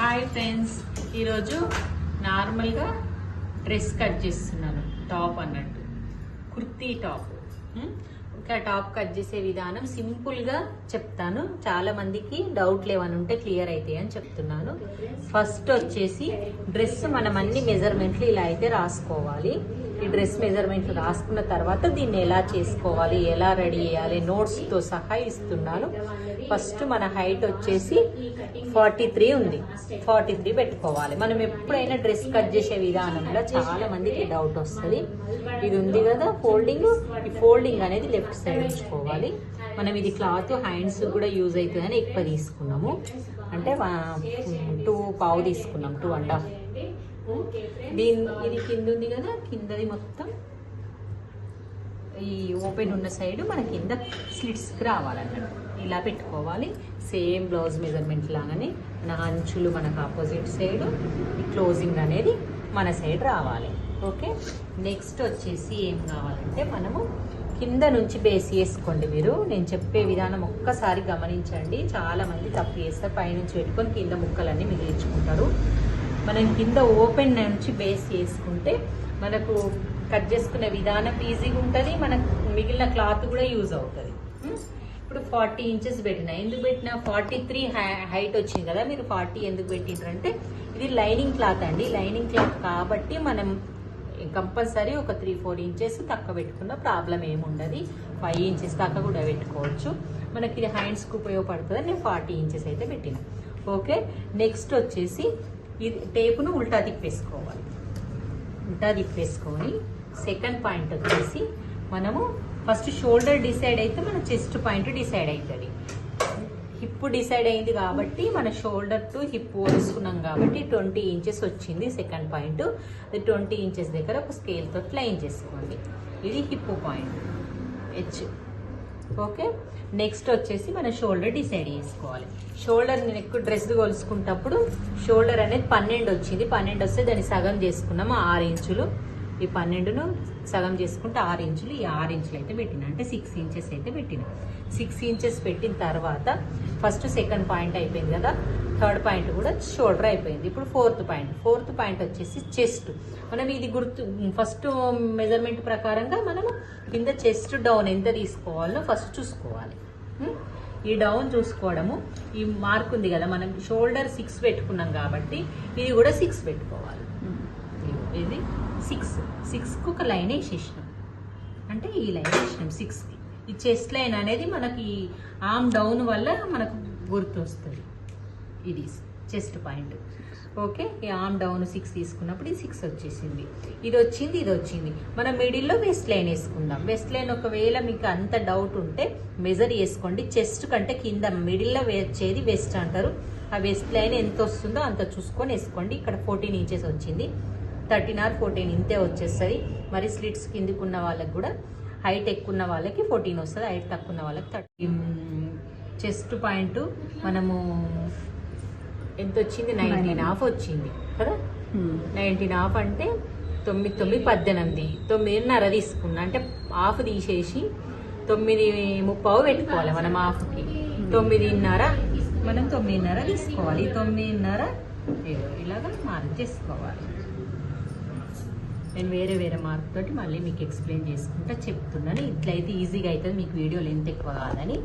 Hi friends. ఈరోజు నార్మల్గా dress cut చేస్తున్నాను. టాప్ అన్నట్టు. కుర్తీ టాప్. ఇంకా టాప్ కట్ చేసే విధానం సింపుల్గా చెప్తాను. చాలా మందికి డౌట్లు ఏమైనా ఉంటే క్లియర్ అవుతాయి అని చెప్తున్నాను. ఫస్ట్ వచ్చేసి డ్రెస్ మనం అన్ని మెజర్మెంట్లు ఇలా అయితే రాసుకోవాలి. ఈ డ్రెస్ మెజర్మెంట్లు రాసుకున్న తర్వాత దీన్ని ఎలా చేసుకోవాలి ఎలా రెడీ చేయాలి నోట్స్తో సహా ఇస్తున్నాను. ఫస్ట్ మన హైట్ వచ్చేసి ఫార్టీ త్రీ ఉంది. ఫార్టీ త్రీ పెట్టుకోవాలి. మనం ఎప్పుడైనా డ్రెస్ కట్ చేసే విధానంలో చాలా మందికి డౌట్ వస్తుంది. ఇది ఉంది కదా ఫోల్డింగ్ ఈ ఫోల్డింగ్ అనేది లెఫ్ట్ సైడ్ ఉంచుకోవాలి. మనం ఇది క్లాత్ హ్యాండ్స్ కూడా యూజ్ అవుతుందని ఎక్కువ తీసుకున్నాము. అంటే టూ పావు తీసుకున్నాం టూ అండ్ హాఫ్ దీని ఇది కింద ఉంది కదా కిందది మొత్తం ఈ ఓపెన్ ఉన్న సైడ్ మన కింద స్లిట్స్కి రావాలన్నట్టు ఇలా పెట్టుకోవాలి. సేమ్ బ్లౌజ్ మెజర్మెంట్ లాగానే మన అంచులు మనకు ఆపోజిట్ సైడ్ క్లోజింగ్ అనేది మన సైడ్ రావాలి. ఓకే? నెక్స్ట్ వచ్చేసి ఏం కావాలంటే మనము కింద నుంచి బేస్ వేసుకోండి మీరు. నేను చెప్పే విధానం ఒక్కసారి గమనించండి. చాలా మంది తప్పు చేస్తారు. పైనుంచి పెట్టుకొని కింద ముక్కలన్నీ మిగిలించుకుంటారు. మనం కింద ఓపెన్ నుంచి బేస్ చేసుకుంటే మనకు కట్ చేసుకునే విధానం ఈజీగా ఉంటుంది మనకు మిగిలిన క్లాత్ కూడా యూజ్ అవుతుంది. ఇప్పుడు ఫార్టీ ఇంచెస్ పెట్టిన ఎందుకు పెట్టిన? ఫార్టీ త్రీ హైట్ వచ్చింది కదా మీరు ఫార్టీ ఎందుకు పెట్టినారంటే ఇది లైనింగ్ క్లాత్ అండి. లైనింగ్ క్లాత్ కాబట్టి మనం కంపల్సరీ ఒక త్రీ ఫోర్ ఇంచెస్ తక్కువ పెట్టుకున్న ప్రాబ్లం ఏముండదు ఫైవ్ ఇంచెస్ దాకా కూడా పెట్టుకోవచ్చు. మనకి ఇది హ్యాండ్స్కి ఉపయోగపడుతుంది. నేను ఫార్టీ ఇంచెస్ అయితే పెట్టిన. ఓకే నెక్స్ట్ వచ్చేసి ఇది టేపును ఉల్టా తిప్పేసుకోవాలి. ఉల్టా తిప్పేసుకొని సెకండ్ పాయింట్ వచ్చేసి మనము ఫస్ట్ షోల్డర్ డిసైడ్ అయితే మన చెస్ట్ పాయింట్ డిసైడ్ అవుతుంది హిప్ డిసైడ్ అయింది కాబట్టి మన షోల్డర్ టు హిప్ వేసుకున్నాం కాబట్టి ట్వంటీ ఇంచెస్ వచ్చింది సెకండ్ పాయింట్ అది ట్వంటీ ఇంచెస్ దగ్గర ఒక స్కేల్తో క్లెయిన్ లైన్ చేసుకోండి. ఇది hip point H okay? Next వచ్చేసి మన షోల్డర్ డిసైడ్ చేసుకోవాలి. షోల్డర్ నేను ఎక్కువ డ్రెస్ కొలుసుకుంటప్పుడు షోల్డర్ అనేది పన్నెండు వచ్చింది. పన్నెండు వస్తే దాన్ని సగం చేసుకున్నాము ఆరు ఇంచులు. ఈ పన్నెండును సగం చేసుకుంటే ఆరు ఇంచులు ఈ ఆరు ఇంచులు అయితే పెట్టిన. అంటే సిక్స్ ఇంచెస్ అయితే పెట్టిన. సిక్స్ ఇంచెస్ పెట్టిన తర్వాత ఫస్ట్ సెకండ్ పాయింట్ అయిపోయింది కదా థర్డ్ పాయింట్ కూడా షోల్డర్ అయిపోయింది. ఇప్పుడు ఫోర్త్ పాయింట్. ఫోర్త్ పాయింట్ వచ్చేసి చెస్ట్. మనం ఇది గుర్తు ఫస్ట్ మెజర్మెంట్ ప్రకారంగా మనము కింద చెస్ట్ డౌన్ ఎంత తీసుకోవాలో ఫస్ట్ చూసుకోవాలి. ఈ డౌన్ చూసుకోవడము ఈ మార్క్ ఉంది కదా మనం షోల్డర్ సిక్స్ పెట్టుకున్నాం కాబట్టి ఇది కూడా సిక్స్ పెట్టుకోవాలి. ఇది సిక్స్. సిక్స్కి ఒక లైన్ వేసేసినాం. అంటే ఈ లైన్ వేసినాం సిక్స్కి. ఈ చెస్ట్ లైన్ అనేది మనకి ఆమ్ డౌన్ వల్ల మనకు గుర్తు వస్తుంది ఇది చెస్ట్ పాయింట్ ఓకే ఈ ఆమ్ డౌన్ సిక్స్ తీసుకున్నప్పుడు ఇది సిక్స్ వచ్చేసింది. ఇది వచ్చింది ఇది వచ్చింది. మనం మిడిల్లో వెస్ట్ లైన్ వేసుకుందాం. వెస్ట్ లైన్ ఒకవేళ మీకు అంత డౌట్ ఉంటే మెజర్ చేసుకోండి. చెస్ట్ కంటే కింద మిడిల్లో వేచేది వెస్ట్ అంటారు. ఆ వెస్ట్ లైన్ ఎంత వస్తుందో అంత చూసుకొని వేసుకోండి. ఇక్కడ ఫోర్టీన్ ఇంచెస్ వచ్చింది. థర్టీన్ ఆర్ ఫోర్టీన్ ఇంతే వచ్చేస్తుంది. మరి స్లిట్స్ కిందికి ఉన్న వాళ్ళకి కూడా హైట్ ఎక్కువ ఉన్న వాళ్ళకి ఫోర్టీన్ వస్తుంది హైట్ తక్కువ ఉన్న వాళ్ళకి థర్టీ చెస్ట్ పాయింట్ మనము ఎంత వచ్చింది నైన్టీన్ హాఫ్ వచ్చింది. కదా? నైన్టీన్ హాఫ్ అంటే తొమ్మిది తొమ్మిది పద్దెనిమిది. తొమ్మిదిన్నర తీసుకున్నా. అంటే హాఫ్ తీసేసి తొమ్మిది ముప్పావు పెట్టుకోవాలి మనం హాఫ్కి. తొమ్మిదిన్నర మనం తొమ్మిదిన్నర తీసుకోవాలి. తొమ్మిదిన్నర ఇలాగా మార్క్ చేసుకోవాలి నేను వేరే వేరే మార్క్ తోటి మళ్ళీ మీకు ఎక్స్ప్లెయిన్ చేసుకుంటా చెప్తున్నాను. ఇట్లయితే ఈజీగా అవుతుంది మీకు వీడియో లెంత్ ఎక్కువ కాదని.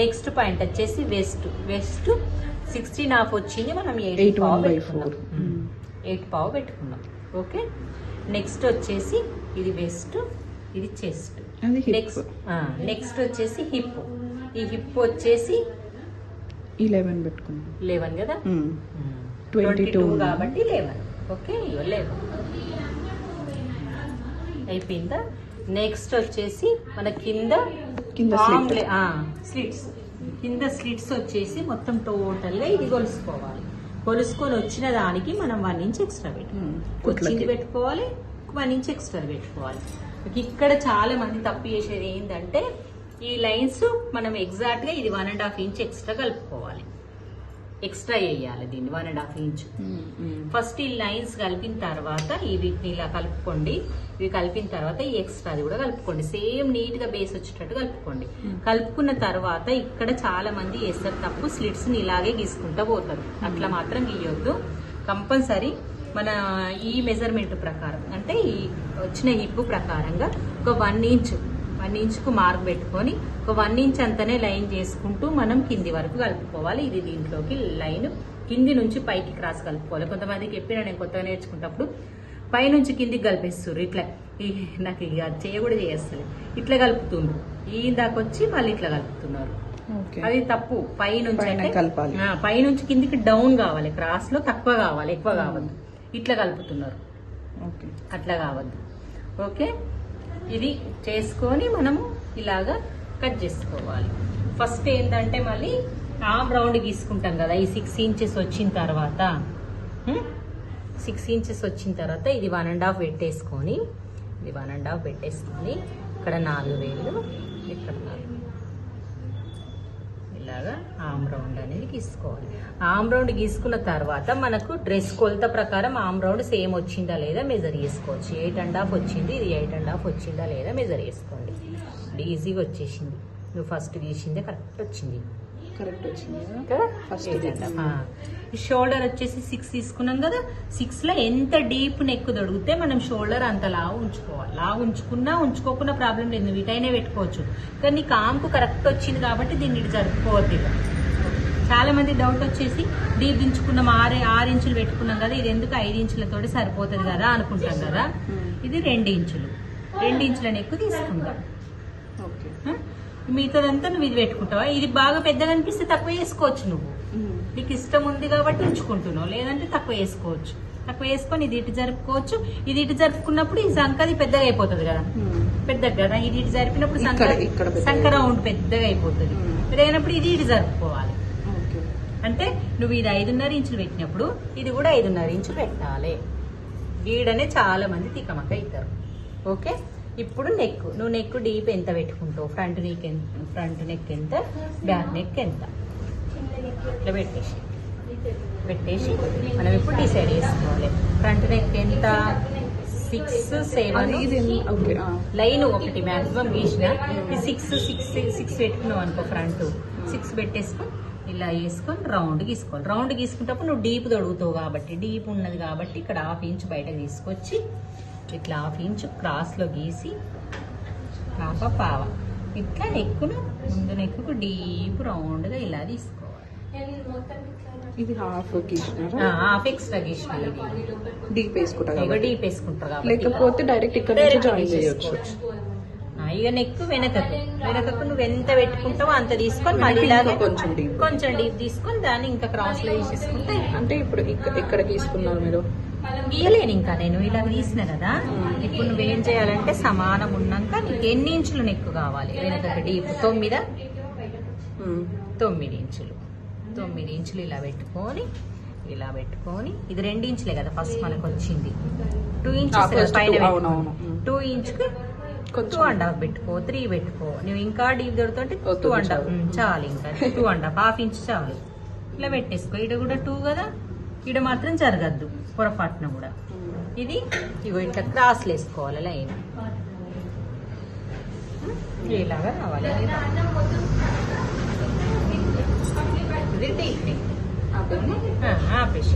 నెక్స్ట్ పాయింట్ వచ్చేసి వెస్ట్ వెస్ట్ సిక్స్టీన్ హాఫ్ వచ్చింది మనం ఎయిట్ Eight పావు పెట్టుకున్నాం. ఎయిట్ పావు పెట్టుకున్నాం. ఓకే నెక్స్ట్ వచ్చేసి ఇది వెస్ట్ ఇది చెస్ట్. నెక్స్ట్ నెక్స్ట్ వచ్చేసి హిప్ ఈ హిప్ వచ్చేసి ఇలెవెన్ పెట్టుకున్నాం. లెవెన్ కదా? ట్వంటీ టూ కాబట్టి లెవెన్ ఓకే లెవెన్ అయిపోయిందా? నెక్స్ట్ వచ్చేసి మన కింద కింద స్లిట్స్ కింద స్లిట్స్ వచ్చేసి మొత్తం టోటల్గా ఇది కొలుసుకోవాలి. కొలుసుకొని వచ్చిన దానికి మనం వన్ ఇంచ్ ఎక్స్ట్రా పెట్టుకోవాలి వచ్చింది పెట్టుకోవాలి వన్ ఇంచ్ ఎక్స్ట్రా పెట్టుకోవాలి. ఇక్కడ చాలా మంది తప్పు చేసేది ఏంటంటే ఈ లైన్స్ మనం ఎగ్జాక్ట్గా ఇది one and half inch extra కలుపుకోవాలి. ఎక్స్ట్రా వేయాలి దీన్ని one and half inch first ఈ లైన్స్ కలిపిన తర్వాత ఈ వీటిని ఇలా కలుపుకోండి. ఇవి కలిపిన తర్వాత ఈ ఎక్స్ట్రాది కూడా కలుపుకోండి. సేమ్ నీట్గా బేస్ వచ్చేటట్టు కలుపుకోండి. కలుపుకున్న తర్వాత ఇక్కడ చాలా మంది వేస్తారు తప్పు స్లిట్స్ని ఇలాగే గీసుకుంటా పోతారు. అట్లా మాత్రం గీయొద్దు. కంపల్సరీ మన ఈ మెజర్మెంట్ ప్రకారం అంటే ఈ వచ్చిన హిప్ ప్రకారంగా ఒక వన్ ఇంచ్ వన్ ఇంచ్కు మార్క్ పెట్టుకొని ఒక వన్ ఇంచ్ అంతనే లైన్ చేసుకుంటూ మనం కింది వరకు కలుపుకోవాలి. ఇది దీంట్లోకి లైన్ కింది నుంచి పైకి క్రాస్ కలుపుకోవాలి. కొంతమందికి చెప్పిన నేను కొత్తగా నేర్చుకుంటప్పుడు పైనుంచి కిందికి కలిపేస్తారు ఇట్లా. నాకు ఇక చేయ కూడా చేస్తారు ఇట్లా కలుపుతుండ్రు. ఈ దాకొచ్చి మళ్ళీ ఇట్లా కలుపుతున్నారు. అది తప్పు. పైనుంచి పైన అంటే కలపాలి. పైనుంచి కిందికి డౌన్ కావాలి. క్రాస్లో తక్కువ కావాలి. ఎక్కువ కావద్దు. ఇట్లా కలుపుతున్నారు. ఓకే. అట్లా కావద్దు. ఓకే? ఇది చేసుకొని మనము ఇలాగా కట్ చేసుకోవాలి. ఫస్ట్ ఏంటంటే మళ్ళీ ఆమ్ రౌండ్ గీసుకుంటాం కదా ఈ సిక్స్ ఇంచెస్ వచ్చిన తర్వాత. Hmm? సిక్స్ ఇంచెస్ వచ్చిన తర్వాత ఇది వన్ అండ్ హాఫ్ పెట్టేసుకొని ఇది వన్ అండ్ హాఫ్ పెట్టేసుకొని ఇక్కడ నాలుగు వేలు ఇక్కడ నాలుగు ఇలాగా ఆమ్ రౌండ్ అనేది గీసుకోవాలి. ఆమ్ రౌండ్ గీసుకున్న తర్వాత మనకు డ్రెస్ కొలత ప్రకారం ఆమ్ రౌండ్ సేమ్ వచ్చిందా లేదా మెజర్ చేసుకోవచ్చు. ఎయిట్ అండ్ హాఫ్ వచ్చింది ఇది ఎయిట్ అండ్ హాఫ్ వచ్చిందా లేదా మెజర్ చేసుకోండి. ఈజీగా వచ్చేసింది. నువ్వు ఫస్ట్ గీసిందే కరెక్ట్ వచ్చింది. కరెక్ట్ వచ్చింది కదా? షోల్డర్ వచ్చేసి సిక్స్ తీసుకున్నాం కదా. సిక్స్లో ఎంత డీప్ నెక్ దొడిగితే మనం షోల్డర్ అంత లావు ఉంచుకోవాలి. లావు ఉంచుకున్నా ఉంచుకోకుండా ప్రాబ్లం లేదు. నువ్వు ఇటైనే పెట్టుకోవచ్చు. కానీ నీకు ఆమ్కు కరెక్ట్ వచ్చింది కాబట్టి దీన్ని జరుపుకోవద్దు. చాలా మంది డౌట్ వచ్చేసి డీప్ దించుకున్నాం ఆరు ఆరు ఇంచులు పెట్టుకున్నాం కదా ఇది ఎందుకు ఐదు ఇంచులతోటి సరిపోతుంది కదా? అనుకుంటాం కదా. ఇది రెండు ఇంచులు. రెండు ఇంచుల నెక్కు తీసుకుంటాం ఓకే ఆ? మిగతాదంతా నువ్వు ఇది పెట్టుకుంటావా? ఇది బాగా పెద్దగా అనిపిస్తే తక్కువ వేసుకోవచ్చు నువ్వు. నీకు ఇష్టం ఉంది కాబట్టి ఉంచుకుంటున్నావు లేదంటే తక్కువ వేసుకోవచ్చు తక్కువ వేసుకొని ఇది ఇటు జరుపుకోవచ్చు. ఇది ఇటు జరుపుకున్నప్పుడు ఈ సంకది పెద్దగా అయిపోతుంది కదా. పెద్దగా కదా. ఇది ఇటు జరిపినప్పుడు సంక ఇక్కడ- ఇక్కడ పెద్దగా సంక రౌండ్ పెద్దగా అయిపోతుంది. మ్మ్. పెద్దగైనప్పుడు ఇది ఇటు జరుపుకోవాలి. ఓకే. అంటే నువ్వు ఇది ఐదున్నర ఇంచులు పెట్టినప్పుడు ఇది కూడా ఐదున్నర ఇంచులు పెట్టాలి. గీడనే చాలా మంది తికమక అవుతారు ఓకే? ఇప్పుడు నెక్ నువ్వు నెక్ డీప్ ఎంత పెట్టుకుంటావు? ఫ్రంట్ నెక్ ఎంత? ఫ్రంట్ నెక్ ఎంత? బ్యాక్ నెక్ ఎంత? ఇట్లా పెట్టేసి. పెట్టేసి మనం ఇప్పుడు డిసైడ్ చేసుకోవాలి. ఫ్రంట్ నెక్ ఎంత? సిక్స్ సెవెన్ లైన్ ఒకటి మాక్సిమం గీసిన ఈ సిక్స్ సిక్స్ సిక్స్ పెట్టుకున్నావు అనుకో ఫ్రంట్ సిక్స్ పెట్టేసుకొని ఇలా వేసుకొని రౌండ్ గీసుకోవాలి. రౌండ్ గీసుకున్నప్పుడు నువ్వు డీప్ తొడుగుతావు కాబట్టి డీప్ ఉన్నది కాబట్టి ఇక్కడ హాఫ్ ఇంచ్ బయటకు తీసుకొచ్చి ఇట్లా హాఫ్ ఇంచ్ క్రాస్లో గీసి పాప పావ. ఇట్లా నెక్కును ముందు నెక్కుకు డీప్ రౌండ్గా ఇలా తీసుకోవాలి. ఇది హాఫ్ ఎక్స్ట్రా గీసిన డీప్ వేసుకుంటా ఇక కాబట్టి. డీప్ వేసుకుంటారు లేకపోతే డైరెక్ట్ ఇక్కడ జాయిన్ చేయొచ్చు. ఇక నెక్ వెనకకు. వెనకకు నువ్వు ఎంత పెట్టుకుంటావో అంత తీసుకొని మళ్ళీ వెనక ఇలాగే కొంచెం deep. కొంచెం డీప్ తీసుకొని దాన్ని ఇంకా క్రాస్లో తీసేసుకుంటే అంటే ఇప్పుడు ఇక్క- ఎక్కడ గీసుకున్నారు మీరు. గీయలేను ఇంకా నేను ఇలా తీసిన కదా. ఇప్పుడు నువ్వేం చేయాలంటే సమానం ఉన్నాక నీకు ఎన్ని ఇంచులు నెక్ కావాలి? వెనకకు డీప్ తొమ్మిదా? మ్మ్. తొమ్మిది ఇంచులు. తొమ్మిది ఇంచులు ఇలా పెట్టుకొని ఇలా పెట్టుకొని. ఇది రెండు ఇంచులే కదా ఫస్ట్ మనకు వచ్చింది. టూ ఇంచెస్ పైన. టూ ఇంచ్కి కొంచెం. టూ అండ్ హాఫ్ పెట్టుకో త్రీ పెట్టుకో. నువ్వు ఇంకా డీప్ దొరుకుతుంటే టూ అండ్ హాఫ్ చాలు. ఇంకా. Two and half half inch చాలు. ఇలా పెట్టేసుకో. ఇడ కూడా టూ కదా? ఇడ మాత్రం జరగద్దు. పొరపాటున కూడా. ఇది ఇగో ఇట్లా క్రాస్లు వేసుకోవాలి లైన్. ఇలాగా రావాలి. ఆపేసి